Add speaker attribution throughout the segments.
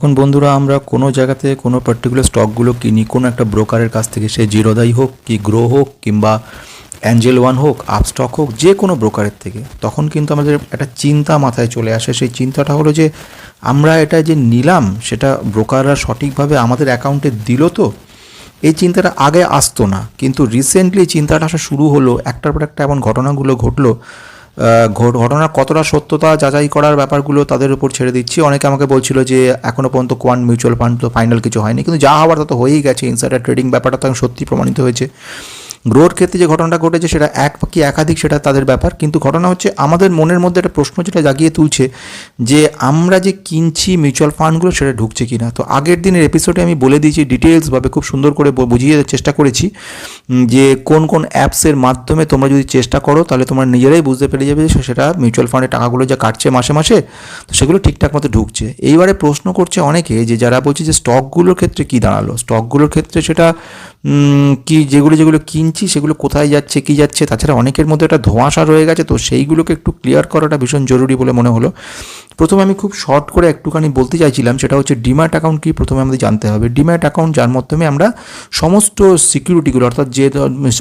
Speaker 1: এখন বন্ধুরা, আমরা কোনো জায়গাতে কোনো পার্টিকুলার স্টকগুলো কিনি, কোনো একটা ব্রোকারের কাছ থেকে, সে জিরোদাই হোক কি গ্রো হোক কিংবা অ্যাঞ্জেল ওয়ান হোক আপস্টক হোক, যে কোনো ব্রোকারের থেকে, তখন কিন্তু আমাদের একটা চিন্তা মাথায় চলে আসে। সেই চিন্তাটা হলো যে, আমরা এটা যে নিলাম, সেটা ব্রোকাররা সঠিকভাবে আমাদের অ্যাকাউন্টে দিল তো, এই চিন্তাটা আগে আসতো না। কিন্তু রিসেন্টলি চিন্তাটা আসা শুরু হলো, একটার পর একটা এমন ঘটনাগুলো ঘটলো ঘটনার কতটা সত্যতা যাচাই করার ব্যাপারগুলো তাদের উপর ছেড়ে দিচ্ছি। অনেকে আমাকে বলছিল যে এখনও পর্যন্ত কোয়ান মিউচুয়াল ফান্ড তো ফাইনাল কিছু হয়নি। কিন্তু যা হওয়ার তা তো হয়েই গেছে। ইনসাইডার ট্রেডিং ব্যাপারটা তো সত্যি প্রমাণিত হয়েছে। গ্রোর ক্ষেত্রে যে ঘটনাটা ঘটেছে সেটা এক কি একাধিক সেটা তাদের ব্যাপার। কিন্তু ঘটনা হচ্ছে আমাদের মনের মধ্যে একটা প্রশ্ন যেটা জাগিয়ে তুলছে যে আমরা যে কিনছি মিউচুয়াল ফান্ডগুলো সেটা ঢুকছে কিনা। তো আগের দিনের এপিসোডে আমি বলে দিয়েছি ডিটেলসভাবে খুব সুন্দর করে বুঝিয়ে চেষ্টা করেছি যে কোন কোন অ্যাপসের মাধ্যমে তোমরা যদি চেষ্টা করো তাহলে তোমরা নিজেরাই বুঝতে পেরে যাবে যে সেটা মিউচুয়াল ফান্ডের টাকাগুলো যা কাটছে মাসে মাসে, তো সেগুলো ঠিকঠাক মতো ঢুকছে। এইবারে প্রশ্ন করছে অনেকে যে যারা বলছে যে স্টকগুলোর ক্ষেত্রে কি দাঁড়াল? স্টকগুলোর ক্ষেত্রে সেটা কি যেগুলো যেগুলো কিনছি, সেগুলো কোথায় যাচ্ছে, কি যাচ্ছে, তাছাড়া অনেকের মধ্যে একটা ধোঁয়াশা রয়ে গেছে, তো সেইগুলোকে একটু ক্লিয়ার করাটা ভীষণ জরুরি বলে মনে হলো। প্রথমে আমি খুব শর্ট করে একটুখানি বলতে চাইছিলাম, সেটা হচ্ছে ডিম্যাট অ্যাকাউন্ট কি প্রথমে আমাদের জানতে হবে। ডিম্যাট অ্যাকাউন্ট যার মাধ্যমে আমরা সমস্ত সিকিউরিটিগুলো অর্থাৎ যে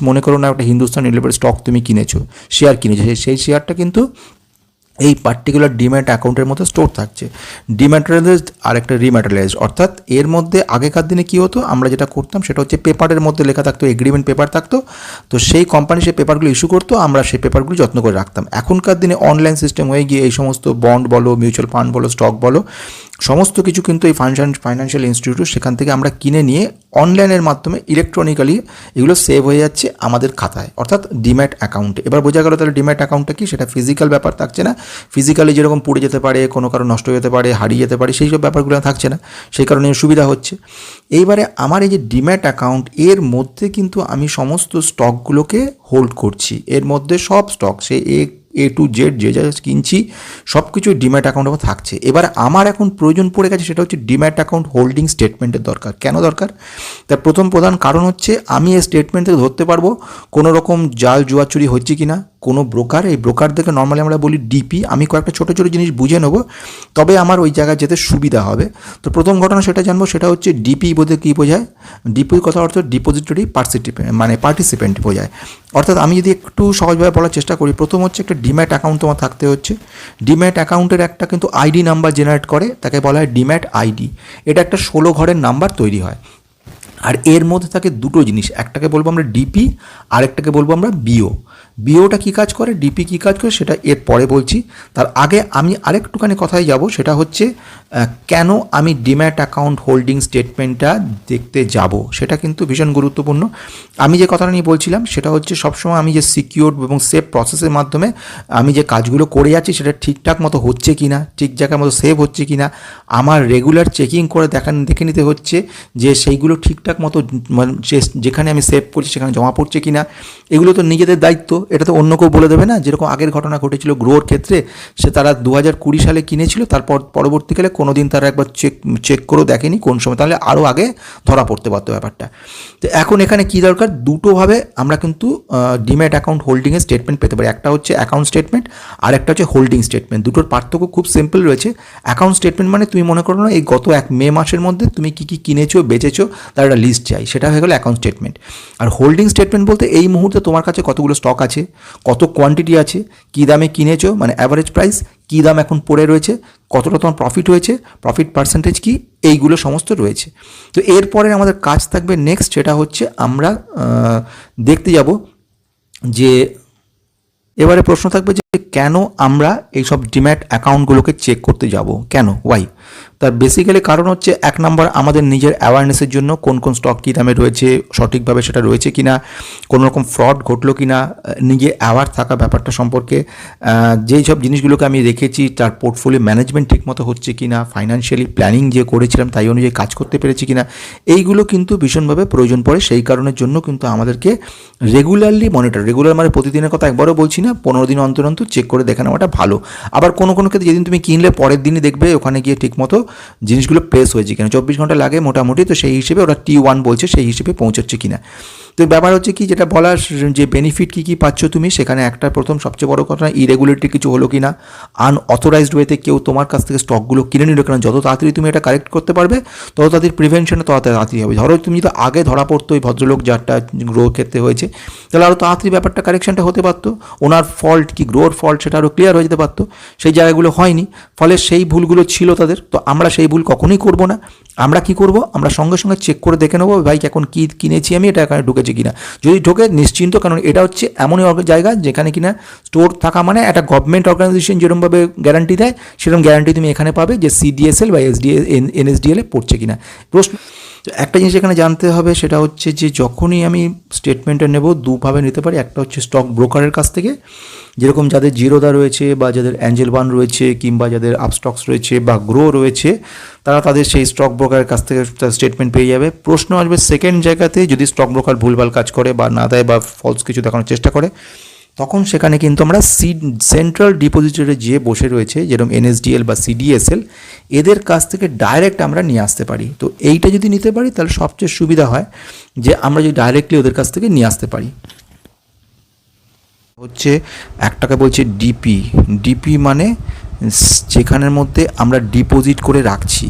Speaker 1: মনে করো না একটা হিন্দুস্তান রিলেটেড স্টক তুমি কিনেছো শেয়ার কিনেছো সেই শেয়ারটা কিন্তু এই পার্টিকুলার ডিম্যাট অ্যাকাউন্টের মধ্যে স্টোর থাকছে। ডিম্যাটারাইজড আর একটা রিম্যাটারাইজড অর্থাৎ এর মধ্যে আগেকার দিনে কী হতো? আমরা যেটা করতাম সেটা হচ্ছে পেপারের মধ্যে লেখা থাকতো এগ্রিমেন্ট পেপার থাকতো। তো সেই কোম্পানি সেই পেপারগুলো ইস্যু করতো, আমরা সেই পেপারগুলো যত্ন করে রাখতাম। এখনকার দিনে অনলাইন সিস্টেম হয়ে গিয়ে এই সমস্ত বন্ড বলো মিউচুয়াল ফান্ড বলো স্টক বলো সমস্ত কিছু কিন্তু এই ফাইন্যান্স ফাইন্যান্সিয়াল ইনস্টিটিউট সেখান থেকে আমরা কিনে নিয়ে অনলাইনের মাধ্যমে ইলেকট্রনিক্যালি এগুলো সেভ হয়ে যাচ্ছে আমাদের খাতায়, অর্থাৎ ডিম্যাট অ্যাকাউন্টে এবার বোঝা গেল তাহলে ডিম্যাট অ্যাকাউন্টটা কি? সেটা ফিজিক্যাল ব্যাপার থাকছে না। ফিজিক্যালি যেরকম পুড়ে যেতে পারে, কোনো কারও নষ্ট হয়ে যেতে পারে, হারিয়ে যেতে পারে, সেই সব ব্যাপারগুলো থাকছে না। সেই কারণে সুবিধা হচ্ছে। এইবারে আমার এই যে ডিম্যাট অ্যাকাউন্ট এর মধ্যে কিন্তু আমি সমস্ত স্টকগুলোকে হোল্ড করছি। এর মধ্যে সব স্টক সে এ এ টু জেড যে যা কিনছি সব কিছু ডিম্যাট অ্যাকাউন্ট আমার থাকছে। এবার আমার এখন প্রয়োজন পড়ে গেছে সেটা হচ্ছে ডিম্যাট অ্যাকাউন্ট হোল্ডিং স্টেটমেন্টের দরকার। কেন দরকার? তার প্রথম প্রধান কারণ হচ্ছে, আমি এই স্টেটমেন্ট থেকে ধরতে পারব কোনো রকম জাল জুয়াচুরি হচ্ছে কি না কোনো ব্রোকার এই ব্রোকার ব্রোকারদেরকে নর্মালি আমরা বলি ডিপি আমি কয়েকটা ছোটো ছোটো জিনিস বুঝে নেব, তবে আমার ওই জায়গায় যেতে সুবিধা হবে। তো প্রথম ঘটনা সেটা জানব, সেটা হচ্ছে ডিপি বোধে কী বোঝায়? ডিপির কথা অর্থ ডিপোজিটরি পার্টিসিপেন্ট মানে পার্টিসিপেন্ট বোঝায়। অর্থাৎ আমি যদি একটু সহজভাবে বলার চেষ্টা করি, প্রথম হচ্ছে একটা ডিম্যাট অ্যাকাউন্ট তোমার থাকতে হচ্ছে। ডিম্যাট অ্যাকাউন্টের একটা কিন্তু আইডি নাম্বার জেনারেট করে, তাকে বলা হয় ডিম্যাট আইডি এটা একটা ষোলো ঘরের নাম্বার তৈরি হয়। আর এর মধ্যে থাকে দুটো জিনিস, একটাকে বলব আমরা ডিপি আরেকটাকে বলব আমরা বিও বিওটা কী কাজ করে, ডিপি কী কাজ করে, সেটা এর পরে বলছি। তার আগে আমি আরেকটুখানি কথায় যাব, সেটা হচ্ছে কেন আমি ডিম্যাট অ্যাকাউন্ট হোল্ডিং স্টেটমেন্টটা দেখতে যাব, সেটা কিন্তু ভীষণ গুরুত্বপূর্ণ। আমি যে কথাটা নিয়ে বলছিলাম, সেটা হচ্ছে সবসময় আমি যে সিকিউর এবং সেফ প্রসেসের মাধ্যমে আমি যে কাজগুলো করে যাচ্ছি, সেটা ঠিকঠাক মতো হচ্ছে কি না ঠিক জায়গার মতো সেভ হচ্ছে কি না আমার রেগুলার চেকিং করে দেখা দেখে নিতে হচ্ছে যে সেইগুলো ঠিকঠাক মতো মানে যেখানে আমি সেভ করছি, সেখানে জমা পড়ছে কি না এগুলো তো নিজেদের দায়িত্ব। এটা তো অন্য কেউ বলে দেবে না। যেরকম আগের ঘটনা ঘটেছিল গ্রোর ক্ষেত্রে, সে তারা দু হাজার কুড়ি সালে কিনেছিল, তারপর পরবর্তীকালে কোনো দিন তারা একবার চেক চেক করেও দেখেনি কোন সময়। তাহলে আরও আগে ধরা পড়তে পারতো ব্যাপারটা। তো এখন এখানে কি দরকার? দুটোভাবে আমরা কিন্তু ডিম্যাট অ্যাকাউন্ট হোল্ডিংয়ের স্টেটমেন্ট পেতে পারি। একটা হচ্ছে অ্যাকাউন্ট স্টেটমেন্ট আর একটা হচ্ছে হোল্ডিং স্টেটমেন্ট দুটোর পার্থক্য খুব সিম্পল রয়েছে। অ্যাকাউন্ট স্টেটমেন্ট মানে তুমি মনে করো না, এই গত এক মে মাসের মধ্যে তুমি কী কী কিনেছো, বেচেছো, তার একটা লিস্ট চাই। সেটা হয়ে গেলো অ্যাকাউন্ট স্টেটমেন্ট আর হোল্ডিং স্টেটমেন্ট বলতে এই মুহূর্তে তোমার কাছে কতগুলো স্টক আছে কত কোয়ান্টিটি আছে, কী দামে কিনেছো মানে অ্যাভারেজ প্রাইস কী দাম এখন পড়ে রয়েছে, কতটা তোমার প্রফিট হয়েছে প্রফিট পার্সেন্টেজ কি, এইগুলো সমস্ত রয়েছে। তো এরপরে আমাদের কাজ থাকবে নেক্সট সেটা হচ্ছে আমরা দেখতে যাব যে, এবারে প্রশ্ন থাকবে যে কেন আমরা এইসব ডিম্যাট অ্যাকাউন্টগুলোকে চেক করতে যাব, কেন ওয়াই তার বেসিক্যালি কারণ হচ্ছে এক নম্বর আমাদের নিজের অ্যাওয়ারনেসের জন্য কোন কোন স্টক কী দামে রয়েছে, সঠিকভাবে সেটা রয়েছে কি না কোনো রকম ফ্রড ঘটলো কি না নিজে অ্যাওয়ার থাকা ব্যাপারটা সম্পর্কে যেই সব জিনিসগুলোকে আমি রেখেছি তার পোর্টফোলিও ম্যানেজমেন্ট ঠিকমতো হচ্ছে কি না ফাইন্যান্সিয়ালি প্ল্যানিং যে করেছিলাম তাই অনুযায়ী কাজ করতে পেরেছি কি না এইগুলো কিন্তু ভীষণভাবে প্রয়োজন পড়ে। সেই কারণের জন্য কিন্তু আমাদেরকে রেগুলারলি মনিটর রেগুলার মানে প্রতিদিনের কথা একবারও বলছি না, পনেরো দিন অন্তর অন্তর চেক করে দেখে নেওয়াটা ভালো। আবার কোনো কোনো ক্ষেত্রে যেদিন তুমি কিনলে পরের দিনই দেখবে, ওখানে গিয়ে ঠিক ঠিকমতো জিনিসগুলো প্লেস হয়েছে কিনা। চব্বিশ ঘণ্টা লাগে মোটামুটি, তো সেই হিসেবে ওরা টি ওয়ান বলছে, সেই হিসেবে পৌঁছচ্ছে কিনা। তো ব্যাপার হচ্ছে কি, যেটা বলার যে বেনিফিট কী কী পাচ্ছ তুমি, সেখানে একটা প্রথম সবচেয়ে বড় কথা ইরেগুলেটরি কিছু হলো কি না আনঅথরাইজড ওয়েতে কেউ তোমার কাছ থেকে স্টকগুলো কিনে নিল কেন, যত তাড়াতাড়ি তুমি এটা কারেক্ট করতে পারবে, তত তাদের প্রিভেনশনে তত তাড়াতাড়ি হবে। ধরো তুমি যদি আগে ধরা পড়তো ওই ভদ্রলোক যারটা গ্রো ক্ষেত্রে হয়েছে, তাহলে আরও তাড়াতাড়ি ব্যাপারটা কারেকশনটা হতে পারতো, ওনার ফল্ট কি গ্রোর ফল্ট সেটা আরও ক্লিয়ার হয়ে যেতে পারতো, সেই জায়গাগুলো হয়নি, ফলে সেই ভুলগুলো ছিল তাদের, তো আমরা সেই ভুল কখনোই করব না। আমরা কি করব? আমরা সঙ্গে সঙ্গে চেক করে দেখে নেব, ভাই এখন কী কিনেছি আমি, এটা এখানে ঢুকেছে কিনা। যদি ঢোকে, নিশ্চিন্ত, কারণ এটা হচ্ছে এমনই জায়গা যেখানে কিনা স্টোর থাকা মানে একটা গভর্নমেন্ট অর্গানাইজেশন যেরকমভাবে গ্যারান্টি দেয়, সেরকম গ্যারান্টি তুমি এখানে পাবে যে সিডিএসএল বা এসডিএ এনএসডিএল এ পড়ছে কিনা। প্রশ্ন তো একটা জিনিস এখানে জানতে হবে, সেটা হচ্ছে যে যখনই আমি স্টেটমেন্টটা নেব, দুভাবে নিতে পারি। একটা হচ্ছে স্টক ব্রোকারের কাছ থেকে, যেরকম যাদের জিরোদা রয়েছে বা যাদের অ্যাঞ্জেল ওয়ান রয়েছে কিংবা যাদের আপস্টক্স রয়েছে বা গ্রো রয়েছে, তারা তাদের সেই স্টক ব্রোকারের কাছ থেকে স্টেটমেন্ট পেয়ে যাবে। প্রশ্ন আসবে সেকেন্ড জায়গাতে, যদি স্টক ব্রোকার ভুলভাল কাজ করে বা না দেয় বা ফলস কিছু দেখানোর চেষ্টা করে তখন সেখানে কিন্তু আমরা সি সেন্ট্রাল ডিপোজিটরে যে বসে রয়েছে, যেরকম এনএসডিএল বা সিডিএসএল এদের কাছ থেকে ডাইরেক্ট আমরা নিয়ে আসতে পারি। তো এইটা যদি নিতে পারি, তাহলে সবচেয়ে সুবিধা হয় যে আমরা যদি ডাইরেক্টলি ওদের কাছ থেকে নিয়ে আসতে পারি। হচ্ছে একটাকে বলছে ডিপি ডিপি মানে যেখানের মধ্যে আমরা ডিপোজিট করে রাখছি,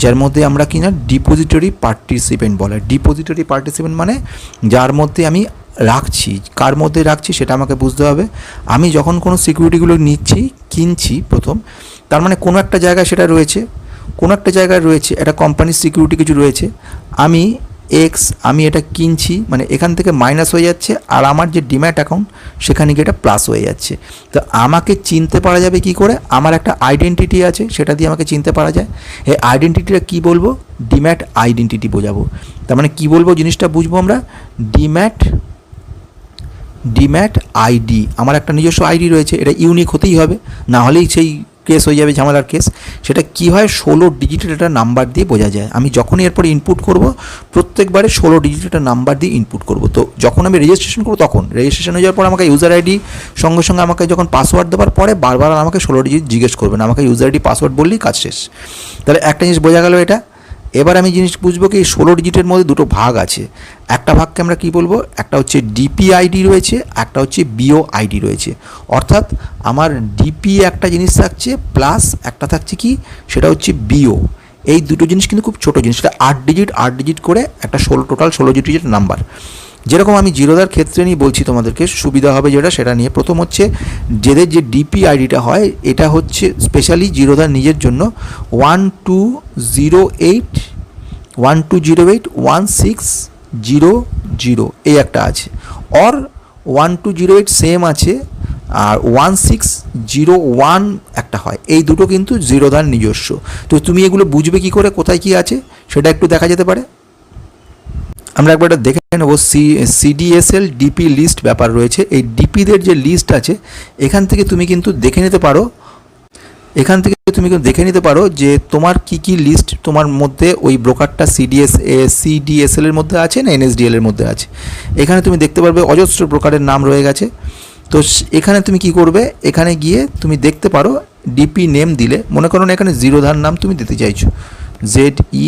Speaker 1: যার মধ্যে আমরা কিনা ডিপোজিটরি পার্টিসিপেন্ট বলে। ডিপোজিটরি পার্টিসিপেন্ট মানে যার মধ্যে আমি রাখছি, কার মধ্যে রাখছি সেটা আমাকে বুঝতে হবে। আমি যখন কোনো সিকিউরিটিগুলো নিচ্ছি, কিনছি প্রথম, তার মানে কোনো একটা জায়গায় সেটা রয়েছে, কোনো একটা জায়গায় রয়েছে, একটা কোম্পানির সিকিউরিটি কিছু রয়েছে, আমি এক্স আমি এটা কিনছি মানে এখান থেকে মাইনাস হয়ে যাচ্ছে আর আমার যে ডিম্যাট অ্যাকাউন্ট, সেখানে গিয়ে এটা প্লাস হয়ে যাচ্ছে। তো আমাকে চিনতে পারা যাবে কি করে? আমার একটা আইডেন্টিটি আছে, সেটা দিয়ে আমাকে চিনতে পারা যায়। এই আইডেন্টিটিটা কি বলব? ডিম্যাট আইডেন্টিটি বোঝাবো। তার মানে কি বলব জিনিসটা বুঝব আমরা? ডিম্যাট ডিম্যাট আইডি আমার একটা নিজস্ব আইডি রয়েছে, এটা ইউনিক হতেই হবে, না হলেই সেই কেস হয়ে যাবে, ঝামেলার কেস সেটা কি হয়? ষোলো ডিজিটের একটা নাম্বার দিয়ে বোঝা যায়। আমি যখনই এরপরে ইনপুট করব, প্রত্যেকবারে ষোলো ডিজিটের একটা নাম্বার দিয়ে ইনপুট করব। তো যখন আমি রেজিস্ট্রেশন করব, তখন রেজিস্ট্রেশন হয়ে যাওয়ার পর আমাকে ইউজার আইডি সঙ্গে সঙ্গে আমাকে যখন পাসওয়ার্ড দেওয়ার পরে বারবার আমাকে ষোলো ডিজিট জিজ্ঞেস করবে না আমাকে ইউজার আইডি পাসওয়ার্ড বললেই কাজ শেষ। তাহলে একটা জিনিস বোঝা গেল এটা এবার আমি জিনিস বুঝব কি, ষোলো ডিজিটের মধ্যে দুটো ভাগ আছে। একটা ভাগকে আমরা কি বলব? একটা হচ্ছে ডিপি আইডি রয়েছে, একটা হচ্ছে বিও আইডি রয়েছে। অর্থাৎ আমার ডিপি একটা জিনিস থাকছে প্লাস একটা থাকছে কি? সেটা হচ্ছে বিও এই দুটো জিনিস কিন্তু খুব ছোটো জিনিস, সেটা আট ডিজিট আট ডিজিট করে একটা ষোলো টোটাল ষোলো ডিজিট নাম্বার যেরকম আমি জিরোদার ক্ষেত্রে নিয়ে বলছি তোমাদেরকে, সুবিধা হবে যেটা, সেটা নিয়ে। প্রথম হচ্ছে, যেদের যে ডিপি আইডিটা হয়, এটা হচ্ছে স্পেশালি জিরোদার নিজের জন্য one two zero eight one two zero eight one six zero zero এই একটা আছে। Or one two zero eight same আছে, আর ওয়ান সিক্স জিরো ওয়ান একটা হয়। এই দুটো কিন্তু জিরোদার নিজস্ব। তো তুমি এগুলো বুঝবে কি করে, কোথায় কি আছে, সেটা একটু দেখা যেতে পারে। আমরা একবার এটা দেখে নেব। সি সিডিএসএল ডিপি লিস্ট ব্যাপার রয়েছে। এই ডিপিদের যে লিস্ট আছে, এখান থেকে তুমি কিন্তু দেখে নিতে পারো। এখান থেকে তুমি কিন্তু দেখে নিতে পারো যে তোমার কি কি লিস্ট তোমার মধ্যে ওই ব্রোকারটা সিডিএস সিডিএসএল এর মধ্যে আছে না এনএসডিএল এর মধ্যে আছে? এখানে তুমি দেখতে পারবে অজস্র ব্রোকারের নাম রয়ে গেছে। তো এখানে তুমি কি করবে? এখানে গিয়ে তুমি দেখতে পারো ডিপি নেম দিলে। মনে করো এখানে জিরোধার নাম তুমি দিতে চাইছো। জেড ই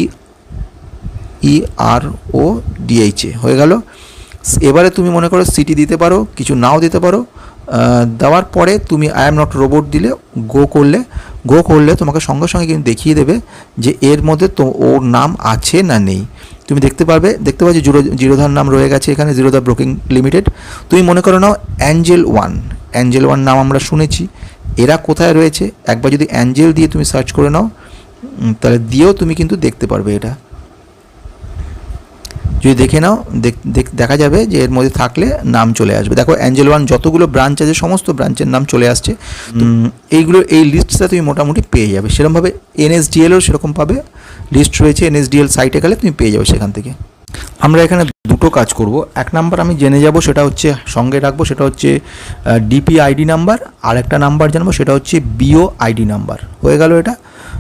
Speaker 1: ই আর ও ডিএইচএ হয়ে গেল। এবারে তুমি মনে করো সিটি দিতে পারো, কিছু নাও দিতে পারো। দেওয়ার পরে তুমি আই এম নট রোবট দিলে গো করলে গো করলে তোমাকে সঙ্গে সঙ্গে কিন্তু দেখিয়ে দেবে যে এর মধ্যে তো ওর নাম আছে না নেই। তুমি দেখতে পারবে, দেখতে পাচ্ছ জিরো, জিরোধার নাম রয়ে গেছে এখানে জিরোধা ব্রোকিং লিমিটেড। তুমি মনে করো নাও অ্যাঞ্জেল ওয়ান অ্যাঞ্জেল ওয়ান নাম আমরা শুনেছি। এরা কোথায় রয়েছে? একবার যদি অ্যাঞ্জেল দিয়ে তুমি সার্চ করে নাও তাহলে দিয়েও তুমি কিন্তু দেখতে পারবে এটা। যদি দেখে নাও দেখ- দেখ- যাবে যে এর মধ্যে থাকলে নাম চলে আসবে। দেখো অ্যাঞ্জেল ওয়ান যতগুলো ব্রাঞ্চ আছে সমস্ত ব্রাঞ্চের নাম চলে আসছে। এইগুলো এই লিস্টটা তুমি মোটামুটি পেয়ে যাবে। সেরকমভাবে এনএসডিএলও সেরকম পাবে। লিস্ট রয়েছে এনএসডিএল সাইটে গেলে তুমি পেয়ে যাবে সেখান থেকে। আমরা এখানে দুটো কাজ করব। এক নাম্বার আমি জেনে যাব সেটা হচ্ছে সঙ্গে রাখব সেটা হচ্ছে ডিপি আইডি নাম্বার আর একটা নাম্বার জানব সেটা হচ্ছে বিও আইডি নাম্বার হয়ে গেল এটা।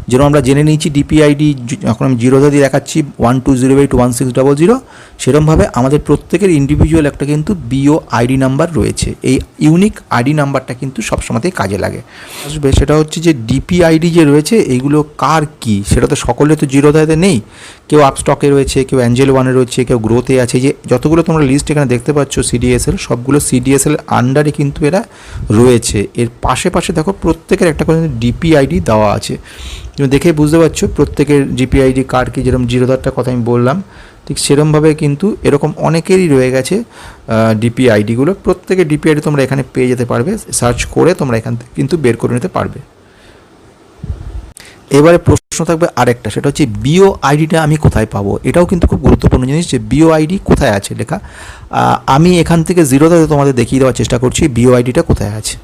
Speaker 1: যেরকম আমরা জেনে নিয়েছি ডিপিআইডি যখন আমি জিরোদা দিয়ে দেখাচ্ছি one two zero eight one six double zero সেরকমভাবে আমাদের প্রত্যেকের ইন্ডিভিজুয়াল একটা কিন্তু বিও আইডি নাম্বার রয়েছে। এই ইউনিক আইডি নাম্বারটা কিন্তু সবসময়তেই কাজে লাগে। আসবে, সেটা হচ্ছে যে ডিপিআইডি যে রয়েছে, এইগুলো কার কি? সেটা তো সকলে তো জিরো জিরোদাতে নেই। কেউ আপস্টকে রয়েছে, কেউ অ্যাঞ্জেল ওয়ানে রয়েছে, কেউ গ্রোতে আছে। যে যতগুলো তোমরা লিস্ট এখানে দেখতে পাচ্ছ সিডিএসএল সবগুলো সিডিএসএল আন্ডারে কিন্তু এরা রয়েছে। এর পাশে পাশে দেখো, প্রত্যেকের একটা করে ডিপিআইডি দেওয়া আছে। তুমি দেখে বুঝতে পারছ, প্রত্যেকের জিপিআইডি কার্ড কি যেরকম জিরোদারটা কথা আমি বললাম, ঠিক সেরমভাবে কিন্তু এরকম অনেকেরই রয়ে গেছে ডিপিআইডিগুলো প্রত্যেকের ডিপিআইডি তোমরা এখানে পেয়ে যেতে পারবে সার্চ করে তোমরা এখান থেকে কিন্তু বের করে নিতে পারবে। এবারে প্রশ্ন থাকবে আরেকটা, সেটা হচ্ছে বিও আইডিটা আমি কোথায় পাবো? এটাও কিন্তু খুব গুরুত্বপূর্ণ জিনিস যে বিও আইডি কোথায় আছে লেখা। আমি এখান থেকে জিরোতে তোমাদের দেখিয়ে দেওয়ার চেষ্টা করছি বিও আইডিটা কোথায় আছে।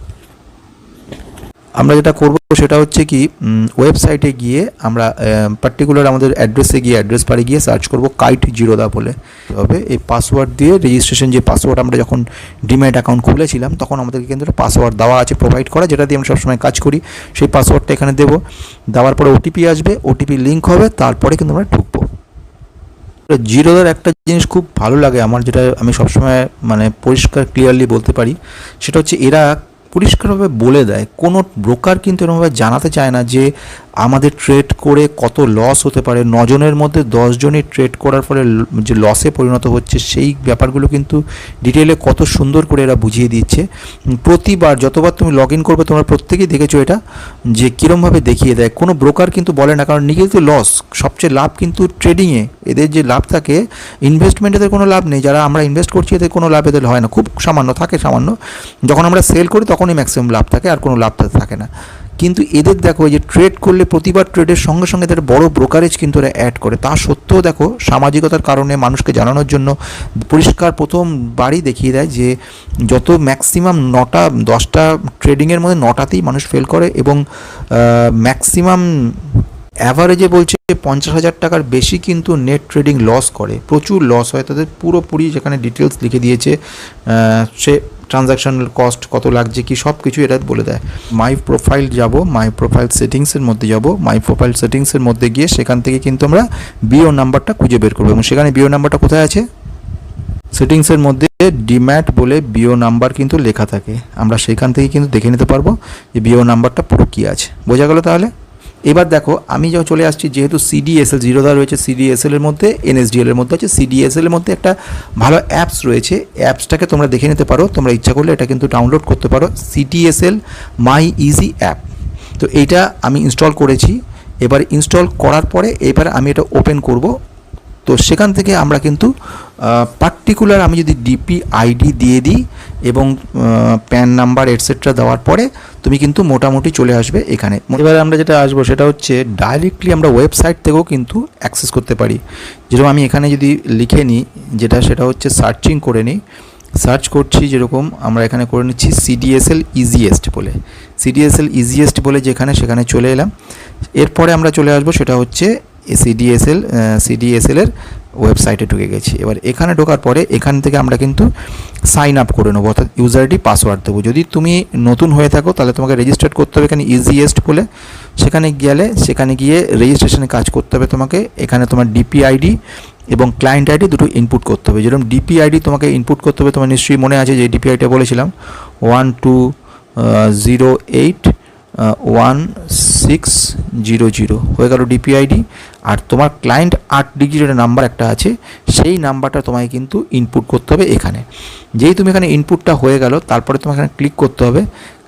Speaker 1: আমরা যেটা করব সেটা হচ্ছে কি ওয়েবসাইটে গিয়ে আমরা পার্টিকুলার আমাদের অ্যাড্রেসে গিয়ে অ্যাড্রেস পারে গিয়ে সার্চ করব কাইট জিরোদা বলে। হবে এই পাসওয়ার্ড দিয়ে রেজিস্ট্রেশন যে পাসওয়ার্ড আমরা যখন ডিম্যাট অ্যাকাউন্ট খুলেছিলাম, তখন আমাদেরকে কিন্তু পাসওয়ার্ড দেওয়া আছে প্রোভাইড করা, যেটা দিয়ে আমরা সবসময় কাজ করি। সেই পাসওয়ার্ডটা এখানে দেবো। দেওয়ার পরে ওটিপি আসবে ওটিপি লিঙ্ক হবে, তারপরে কিন্তু আমরা ঢুকবো। জিরোদার একটা জিনিস খুব ভালো লাগে, আমার যেটা আমি সবসময় মানে পরিষ্কার ক্লিয়ারলি বলতে পারি, সেটা হচ্ছে এরা পরিষ্কারভাবে বলে দেয় কোনো ব্রোকার কিন্তু এরকমভাবে জানাতে চায় না যে আমাদের ট্রেড করে কত লস হতে পারে, নজনের মধ্যে দশজনই ট্রেড করার ফলে যে লসে পরিণত হচ্ছে, সেই ব্যাপারগুলো কিন্তু ডিটেলে কত সুন্দর করে এরা বুঝিয়ে দিচ্ছে। প্রতিবার যতবার তুমি লগ ইন করবে, তোমরা প্রত্যেকেই দেখেছ এটা, যে কীরমভাবে দেখিয়ে দেয়। কোনো ব্রোকার কিন্তু বলে না, কারণ নিজের তো লস সবচেয়ে লাভ কিন্তু ট্রেডিংয়ে এদের যে লাভ থাকে ইনভেস্টমেন্ট এদের কোনো লাভ নেই। যারা আমরা ইনভেস্ট করছি, এদের কোনো লাভ এদের হয় না। খুব সামান্য, থাকে সামান্য। যখন আমরা সেল করি, তখনই ম্যাক্সিমাম লাভ থাকে, আর কোনো লাভ থাকে না। কিন্তু এদের দেখো যে ট্রেড করলে প্রতিবার ট্রেডের সঙ্গে সঙ্গে এদের বড় ব্রোকারেজ কিন্তু এরা অ্যাড করে। তা সত্ত্বেও দেখো, সামাজিকতার কারণে মানুষকে জানানোর জন্য পরিষ্কার প্রথম বারই দেখিয়ে দেয় যে, যত ম্যাক্সিমাম নটা, দশটা ট্রেডিংয়ের মধ্যে নটাতেই মানুষ ফেল করে এবং ম্যাক্সিমাম অ্যাভারেজে বলছে পঞ্চাশ হাজার টাকার বেশি কিন্তু নেট ট্রেডিং লস করে। প্রচুর লস হয়। তাদের পুরোপুরি যেখানে ডিটেলস লিখে দিয়েছে সে ট্রানজাকশনাল কস্ট কত লাগছে, কি সব কিছু এটা বলে দেয়। মাই প্রোফাইল যাব মাই প্রোফাইল সেটিংসের মধ্যে যাব মাই প্রোফাইল সেটিংসের মধ্যে গিয়ে সেখান থেকে কিন্তু আমরা বিও নাম্বারটা খুঁজে বের করব। এবং সেখানে বিও নাম্বারটা কোথায় আছে? সেটিংসের মধ্যে ডিম্যাট বলে বিও নাম্বার কিন্তু লেখা থাকে। আমরা সেখান থেকে কিন্তু দেখে নিতে পারব যে বিও নাম্বারটা পুরো কী আছে। বোঝা গেল তাহলে? এবার দেখো, আমি যখন চলে আসছি, যেহেতু সিডিএসএল জিরোদা রয়েছে সিডিএসএলের মধ্যে এনএসডিএল এর মধ্যে আছে সিডিএসএল এর মধ্যে একটা ভালো অ্যাপস রয়েছে। অ্যাপসটাকে তোমরা দেখে নিতে পারো। তোমরা ইচ্ছা করলে এটা কিন্তু ডাউনলোড করতে পারো। সিটিএসএল মাই ইজি অ্যাপ তো এইটা আমি ইনস্টল করেছি। এবার ইনস্টল করার পরে, এবার আমি এটা ওপেন করব। তো সেখান থেকে আমরা কিন্তু পার্টিকুলার আমি যদি ডিপি আইডি দিয়ে দিই এবং প্যান নাম্বার এটসেট্রা দেওয়ার পরে তুমি কিন্তু মোটামুটি চলে আসবে এখানে। এবারে আমরা যেটা আসব সেটা হচ্ছে ডাইরেক্টলি আমরা ওয়েবসাইট থেকেও কিন্তু অ্যাক্সেস করতে পারি। যেরকম আমি এখানে যদি লিখে নিই, যেটা সেটা হচ্ছে সার্চিং করে নিই। সার্চ করছি যেরকম আমরা এখানে করে নিচ্ছি সিডিএসএল ইজিয়েস্ট বলে। সিডিএসএল ইজিয়েস্ট বলে যেখানে সেখানে চলে এলাম। এরপরে আমরা চলে আসব সেটা হচ্ছে সিডিএসএল সিডিএসএল এর ওয়েবসাইটে ঢুকে গেছি। এবার এখানে ঢোকার পরে এখান থেকে আমরা কিন্তু সাইন আপ করে নেব, অর্থাৎ ইউজার আইডি পাসওয়ার্ড দেবো। যদি তুমি নতুন হয়ে থাকো, তাহলে তোমাকে রেজিস্টার করতে হবে এখানে ইজিয়েস্ট বলে। সেখানে গেলে, সেখানে গিয়ে রেজিস্ট্রেশনে কাজ করতে হবে তোমাকে। এখানে তোমার ডিপি আইডি এবং ক্লায়েন্ট আইডি দুটো ইনপুট করতে হবে। যেরকম ডিপি আইডি তোমাকে ইনপুট করতে হবে, তোমার নিশ্চয়ই মনে আছে যে ডিপি আইডিটা বলেছিলাম। One two zero eight one six zero zero হয়ে গেল ডিপিআইডি আর তোমার ক্লায়েন্ট আট ডিজিটের নাম্বার একটা আছে, সেই নাম্বারটা তোমায় কিন্তু ইনপুট করতে হবে এখানে। যেই তুমি এখানে ইনপুটটা হয়ে গেল, তারপরে তোমাকে এখানে ক্লিক করতে হবে।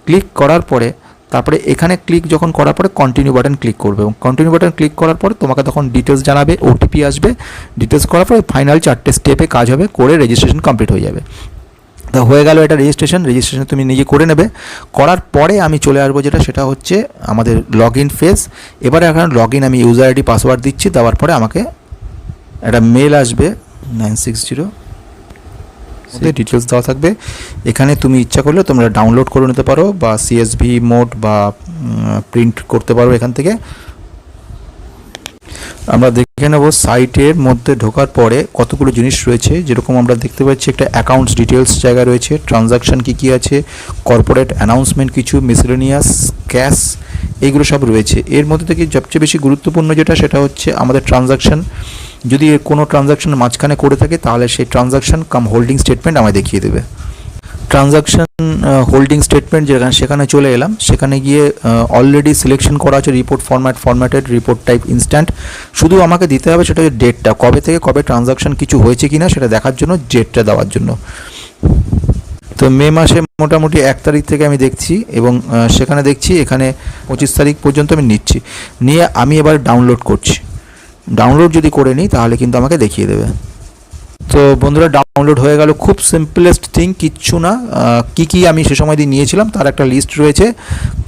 Speaker 1: ক্লিক করার পরে, তারপরে এখানে ক্লিক যখন করার পরে কন্টিনিউ বাটন ক্লিক করবে। এবং কন্টিনিউ বাটন ক্লিক করার পরে তোমাকে তখন ডিটেলস জানাবে ওটিপি আসবে। ডিটেলস করার পরে ফাইনাল চারটে স্টেপে কাজ হবে, করে রেজিস্ট্রেশন কমপ্লিট হয়ে যাবে। তা হয়ে গেল এটা রেজিস্ট্রেশন রেজিস্ট্রেশন তুমি নিজে করে নেবে। করার পরে আমি চলে আসব যেটা সেটা হচ্ছে আমাদের লগ ইন ফেজ এবারে এখন লগ ইন আমি ইউজার আইডি পাসওয়ার্ড দিচ্ছি দেওয়ার পরে আমাকে একটা মেল আসবে নাইন সিক্স জিরো ডিটেলস দেওয়া থাকবে। এখানে তুমি ইচ্ছা করলে তোমরা ডাউনলোড করে নিতে পারো বা সিএসভি মোড বা প্রিন্ট করতে পারো এখান থেকে। আমরা দেখে নেব সাইটের মধ্যে ঢোকার পরে কতগুলো জিনিস রয়েছে। যেরকম আমরা দেখতে পাচ্ছি একটা অ্যাকাউন্টস ডিটেলস জায়গা রয়েছে ট্রানজাকশন কী কী আছে কর্পোরেট অ্যানাউন্সমেন্ট কিছু মিসলেনিয়াস ক্যাশ এইগুলো সব রয়েছে। এর মধ্যে থেকে সবচেয়ে বেশি গুরুত্বপূর্ণ যেটা, সেটা হচ্ছে আমাদের ট্রানজাকশন যদি কোনো ট্রানজাকশন মাঝখানে করে থাকে, তাহলে সেই ট্রানজাকশন কাম হোল্ডিং স্টেটমেন্ট আমায় দেখিয়ে দেবে। ট্রানজাকশন হোল্ডিং স্টেটমেন্ট যেখানে সেখানে চলে এলাম। সেখানে গিয়ে অলরেডি সিলেকশন করা আছে report format formatted report type instant শুধু আমাকে দিতে হবে সেটা হচ্ছে ডেটটা কবে থেকে কবে ট্রানজাকশন কিছু হয়েছে কিনা সেটা দেখার জন্য ডেটটা দেওয়ার জন্য। তো মে মাসে মোটামুটি এক তারিখ থেকে আমি দেখছি এবং আহ, সেখানে দেখছি এখানে পঁচিশ তারিখ পর্যন্ত আমি নিচ্ছি। নিয়ে আমি এবার ডাউনলোড করছি। ডাউনলোড যদি করে নিই তাহলে কিন্তু আমাকে দেখিয়ে দেবে। তো বন্ধুরা ডাউনলোড হয়ে গেল খুব সিম্পলেস্ট থিং কিচ্ছু না। কি কি আমি সে সময় দিয়ে নিয়েছিলাম, তার একটা লিস্ট রয়েছে।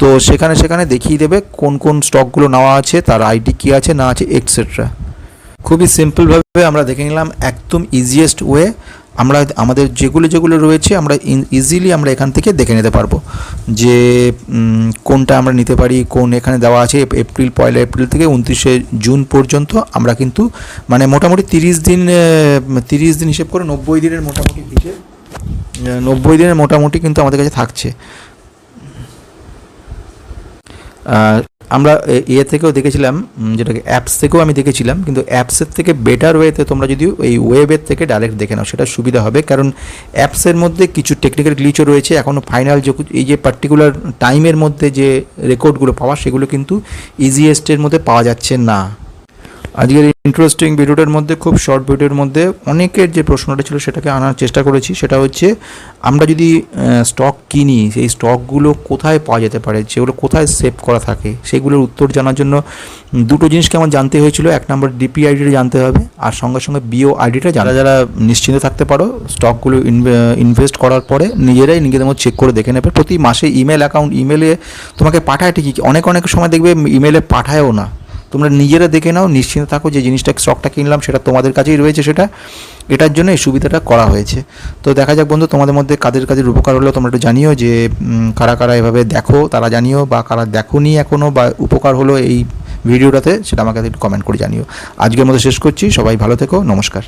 Speaker 1: তো সেখানে সেখানে দেখিয়ে দেবে কোন কোন স্টকগুলো নেওয়া আছে, তার আইডি কী আছে, না আছে এক্সেট্রা খুবই সিম্পলভাবে আমরা দেখে নিলাম, একদম ইজিয়েস্ট ওয়ে আমরা আমাদের যেগুলো যেগুলো রয়েছে আমরা ইজিলি আমরা এখান থেকে দেখে নিতে পারব। যে কোনটা আমরা নিতে পারি, কোন এখানে দেওয়া আছে এপ্রিল, পয়লা এপ্রিল থেকে উনত্রিশে জুন পর্যন্ত আমরা কিন্তু মানে মোটামুটি তিরিশ দিন তিরিশ দিন হিসেব করে নব্বই দিনের মোটামুটি হিসেব নব্বই দিনের মোটামুটি কিন্তু আমাদের কাছে থাকছে। আমরা ইয়ে থেকেও দেখেছিলাম যেটাকে অ্যাপস থেকেও আমি দেখেছিলাম, কিন্তু অ্যাপসের থেকে বেটার ওয়েতে তোমরা যদি এই ওয়েবের থেকে ডাইরেক্ট দেখে নাও, সেটা সুবিধা হবে। কারণ অ্যাপসের মধ্যে কিছু টেকনিক্যাল গ্লিচও রয়েছে। এখনও ফাইনাল যে এই যে পার্টিকুলার টাইমের মধ্যে যে রেকর্ডগুলো পাওয়া, সেগুলো কিন্তু ইজিয়েস্টের মধ্যে পাওয়া যাচ্ছে না। আজকের ইন্টারেস্টিং ভিডিওটার মধ্যে, খুব শর্ট ভিডিওর মধ্যে অনেকের যে প্রশ্নটা ছিল সেটাকে আনার চেষ্টা করেছি। সেটা হচ্ছে, আমরা যদি স্টক কিনি, সেই স্টকগুলো কোথায় পাওয়া যেতে পারে? যেগুলো কোথায় সেভ করা থাকে? সেগুলোর উত্তর জানার জন্য দুটো জিনিসকে আমার জানতে হয়েছিল। এক নম্বর ডিপি আইডিটা জানতে হবে, আর সঙ্গে সঙ্গে বিও আইডিটা যারা যারা নিশ্চিন্ত থাকতে পারো স্টকগুলো ইনভেস্ট করার পরে নিজেরাই নিজেদের মধ্যে চেক করে দেখে নেবে। প্রতি মাসে ইমেল অ্যাকাউন্ট ইমেলে তোমাকে পাঠায় ঠিকই, অনেক অনেক সময় দেখবে ইমেলে পাঠায়ও না। তোমরা নিজেরা দেখে নাও, নিশ্চিন্ত থাকো যে জিনিসটা স্টকটা কিনলাম, সেটা তোমাদের কাছেই রয়েছে সেটা। এটার জন্য এই সুবিধাটা করা হয়েছে। তো দেখা যাক বন্ধু, তোমাদের মধ্যে কাদের কাদের উপকার হলো, তোমরা একটু জানিও যে কারা কারা এভাবে দেখো, তারা জানিও, বা কারা দেখো নি এখনও বা উপকার হলো এই ভিডিওটাতে, সেটা আমাকে একটু কমেন্ট করে জানিও। আজকের মতো শেষ করছি, সবাই ভালো থেকো, নমস্কার।